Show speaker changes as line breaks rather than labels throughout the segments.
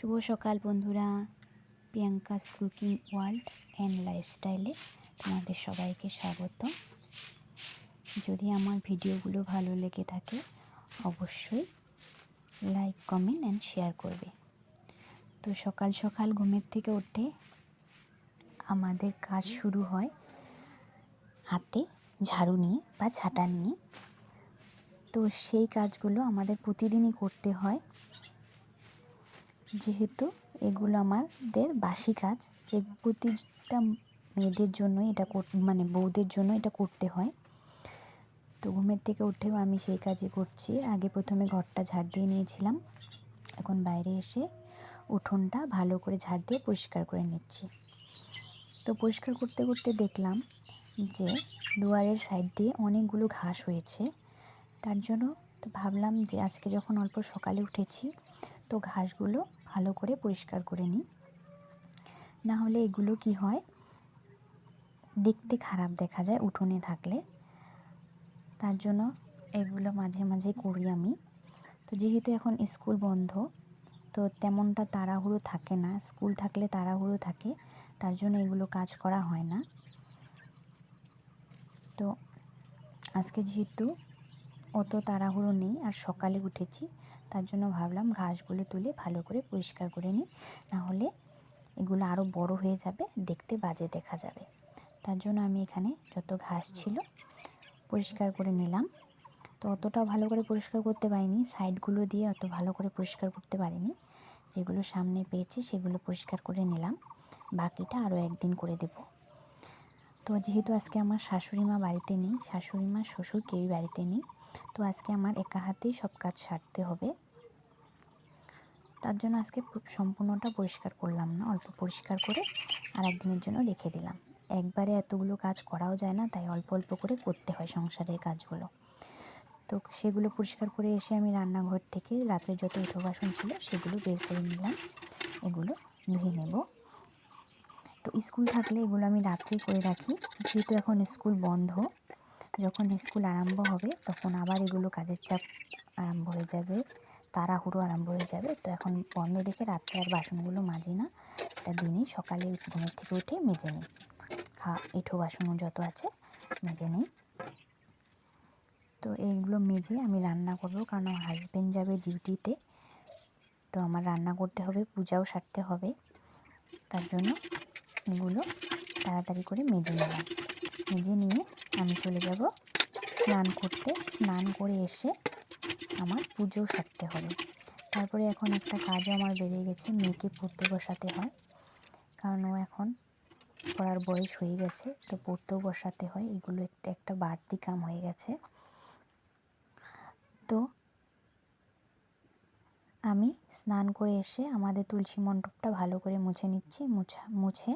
শুভ সকাল বন্ধুরা। Priyanka's cooking world and লাইফস্টাইলে তোমাদের সবাইকে স্বাগত যদি আমার ভিডিওগুলো ভালো লেগে থাকে, অবশ্যই লাইক, কমেন্ট অ্যান্ড শেয়ার করবে। তো সকাল সকাল ঘুমের থেকে উঠে আমাদের কাজ শুরু হয় হাতে ঝাড়ু নিয়ে বা ঝাঁটা নিয়ে। তো সেই কাজগুলো আমাদের প্রতিদিনই করতে হয়। যেহেতু এগুলো আমাদের বাসি কাজ, যে প্রতিটা মেয়েদের জন্য এটা মানে বউদের জন্য এটা করতে হয়। তো ঘুমের থেকে উঠেও আমি সেই কাজই করছি। আগে প্রথমে ঘরটা ঝাড় দিয়ে নিয়েছিলাম। এখন বাইরে এসে উঠোনটা ভালো করে ঝাড় দিয়ে পরিষ্কার করে নিচ্ছি। তো পরিষ্কার করতে করতে দেখলাম যে দুয়ারের সাইড দিয়ে অনেকগুলো ঘাস হয়েছে। তার জন্য ভাবলাম যে আজকে যখন অল্প সকালে উঠেছি, তো ঘাসগুলো ভালো করে পরিষ্কার করে নিই। না হলে এগুলো কি হয়, দেখতে খারাপ দেখা যায় উঠোনে থাকলে। তার জন্য এগুলো মাঝে মাঝে করি আমি। তো যেহেতু এখন স্কুল বন্ধ, তো তেমনটা তাড়াহুড়ো থাকে না। স্কুল থাকলে তাড়াহুড়ো থাকে, তার জন্য এগুলো কাজ করা হয় না। তো আজকে যেহেতু অত তাড়াহুড়ো নেই, আর সকালে উঠেছি তার জন্য ভাবলাম ঘাসগুলো তুলে ভালো করে পরিষ্কার করে নিই। নাহলে এগুলো আরও বড় হয়ে যাবে, দেখতে বাজে দেখা যাবে। তার জন্য আমি এখানে যত ঘাস ছিল পরিষ্কার করে নিলাম। তো অতটা ভালো করে পরিষ্কার করতে পারিনি, সাইডগুলো দিয়ে অত ভালো করে পরিষ্কার করতে পারিনি। যেগুলো সামনে পেয়েছি সেগুলো পরিষ্কার করে নিলাম। বাকিটা আরও একদিন করে দেব। তো যেহেতু আজকে আমার শাশুড়ি মা বাড়িতে নেই, শাশুড়ি মা, শ্বশুর কেউই বাড়িতে নেই, তো আজকে আমার একা হাতেই সব কাজ সারতে হবে। তার জন্য আজকে সম্পূর্ণটা পরিষ্কার করলাম না, অল্প পরিষ্কার করে আর একদিনের জন্য রেখে দিলাম। একবারে এতগুলো কাজ করাও যায় না, তাই অল্প অল্প করে করতে হয় সংসারের কাজগুলো। তো সেগুলো পরিষ্কার করে এসে আমি রান্নাঘর থেকে রাত্রে যত উঠো বাসন ছিল সেগুলো বের করে নিলাম, এগুলো ধুয়ে নেব। তো স্কুল থাকলে এগুলো আমি রাত্রেই করে রাখি। যেহেতু এখন স্কুল বন্ধ, যখন স্কুল আরম্ভ হবে তখন আবার এগুলো কাজের চাপ আরম্ভ হয়ে যাবে, তাড়াহুড়ো আরম্ভ হয়ে যাবে। তো এখন বন্ধ দেখে রাত্রে আর বাসনগুলো মাজি না। এটা দিনেই সকালে ঘুমের থেকে উঠে মেজে নিই। খা এঁঠো বাসনও যত আছে মেজে নিই। তো এইগুলো মেজে আমি রান্না করব কারণ আমার হাজব্যান্ড যাবে ডিউটিতে তো আমার রান্না করতে হবে, পূজাও সারতে হবে। তার জন্য এগুলো তাড়াতাড়ি করে মেজে নিলাম মেজে নিয়ে আমি চলে যাব স্নান করতে। স্নান করে এসে আমার পুজো সারতে হবে। তারপরে এখন একটা কাজও আমার বেড়ে গেছে, মেয়েকে পড়তে বসাতে হয়। কারণ ও এখন পড়ার বয়স হয়ে গেছে, তো পড়তেও বসাতে হয়। এগুলো একটা একটা বাড়তি কাম হয়ে গেছে। তো আমি স্নান করে এসে আমাদের তুলসী মণ্ডপটা ভালো করে মুছে নিচ্ছি। মুছা, মুছে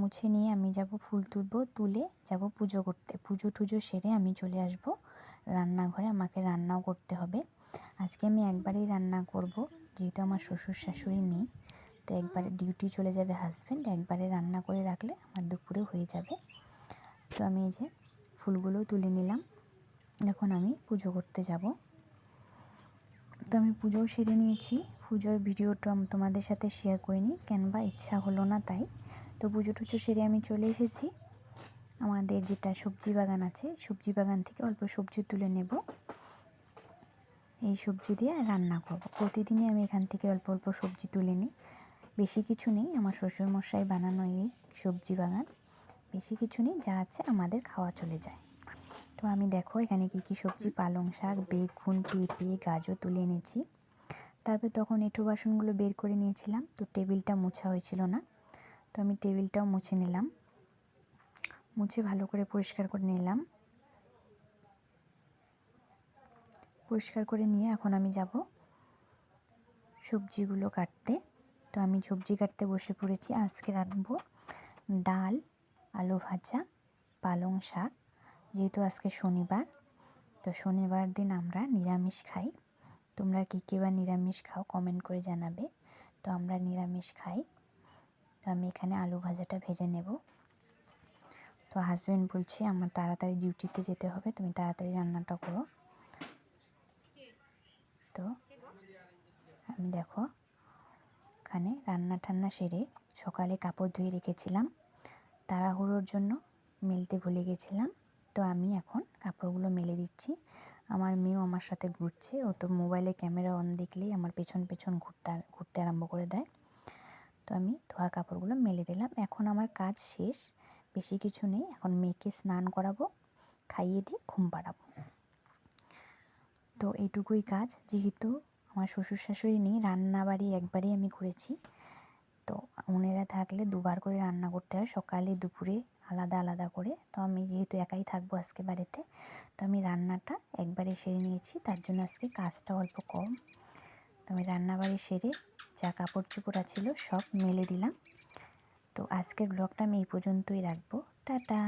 মুছে নিয়ে আমি যাব ফুল তুলব, তুলে যাব পুজো করতে। পুজো টুজো সেরে আমি চলে আসব। রান্নাঘরে আমাকে রান্নাও করতে হবে। আজকে আমি একবারেই রান্না করব, যেহেতু আমার শ্বশুর শাশুড়ি নেই। তো একবারে ডিউটি চলে যাবে হাজব্যান্ড একবারে রান্না করে রাখলে আমার দুপুরে হয়ে যাবে। তো আমি এই যে ফুলগুলোও তুলে নিলাম। এখন আমি পুজো করতে যাব। তো আমি পুজোও সেরে নিয়েছি। পুজোর ভিডিওটা তোমাদের সাথে শেয়ার করিনি, কেন বা ইচ্ছা হলো না তাই। তো পুজো টুজো সেরে আমি চলে এসেছি। আমাদের যেটা সবজি বাগান আছে, সবজি বাগান থেকে অল্প সবজি তুলে নেব। এই সবজি দিয়ে রান্না করব। প্রতিদিনই আমি এখান থেকে অল্প অল্প সবজি তুলে নিই। বেশি কিছু নেই, আমার শ্বশুরমশাই বানানো এই সবজি বাগান। বেশি কিছু নেই, যা আছে আমাদের খাওয়া চলে যায়। তো আমি দেখো এখানে কি কি সবজি পালং শাক বেগুন পেঁপে গাজর তুলে এনেছি। তারপর তখন এঁঠো বাসনগুলো বের করে নিয়েছিলাম তো টেবিলটা মোছা হয়েছিল না তো আমি টেবিলটাও মুছে নিলাম। মুছে ভালো করে পরিষ্কার করে নিলাম। পরিষ্কার করে নিয়ে এখন আমি যাব সবজিগুলো কাটতে। তো আমি সবজি কাটতে বসে পড়েছি আজকে রাঁধবো ডাল আলু ভাজা পালং শাক যেহেতু আজকে শনিবার, তো শনিবার দিন আমরা নিরামিষ খাই। তোমরা কী কী বা নিরামিষ খাও কমেন্ট করে জানাবে। তো আমরা নিরামিষ খাই। তো আমি এখানে আলু ভাজাটা ভেজে নেব। তো হাজব্যান্ড বলছে, আমার তাড়াতাড়ি ডিউটিতে যেতে হবে, তুমি তাড়াতাড়ি রান্নাটা করো। তো আমি দেখো, এখানে রান্না টান্না সেরে সকালে কাপড় ধুয়ে রেখেছিলাম। তাড়াহুড়োর জন্য মেলতে ভুলে গেছিলাম। তো আমি এখন কাপড়গুলো মেলে দিচ্ছি। আমার মেয়েও আমার সাথে ঘুরছে। ও তো মোবাইলে ক্যামেরা অন দেখলেই আমার পেছন পেছন ঘুরতে ঘুরতে আরম্ভ করে দেয়। তো আমি ধোয়া কাপড়গুলো মেলে দিলাম। এখন আমার কাজ শেষ। বেশি কিছু নেই। এখন মেয়েকে স্নান করাবো, খাইয়ে দিয়ে ঘুম পাড়াবো। তো এইটুকুই কাজ। যেহেতু আমার শ্বশুর শাশুড়ি নেই রান্না বাড়ি একবারই আমি করেছি। তো ওনারা থাকলে দুবার করে রান্না করতে হয়। সকালে, দুপুরে আলাদা আলাদা করে। তো আমি যেহেতু একাই থাকব আজকে বাড়িতে, তো আমি রান্নাটা একবারে সেরে নিয়েছি। তার জন্য আজকে কাজটা অল্প কম। তো আমি রান্নাবাড়ি সেরে যা কাপড় চুপড়া ছিল সব মেলে দিলাম। তো আজকের ব্লগটা আমি এই পর্যন্তই রাখব। টাটা!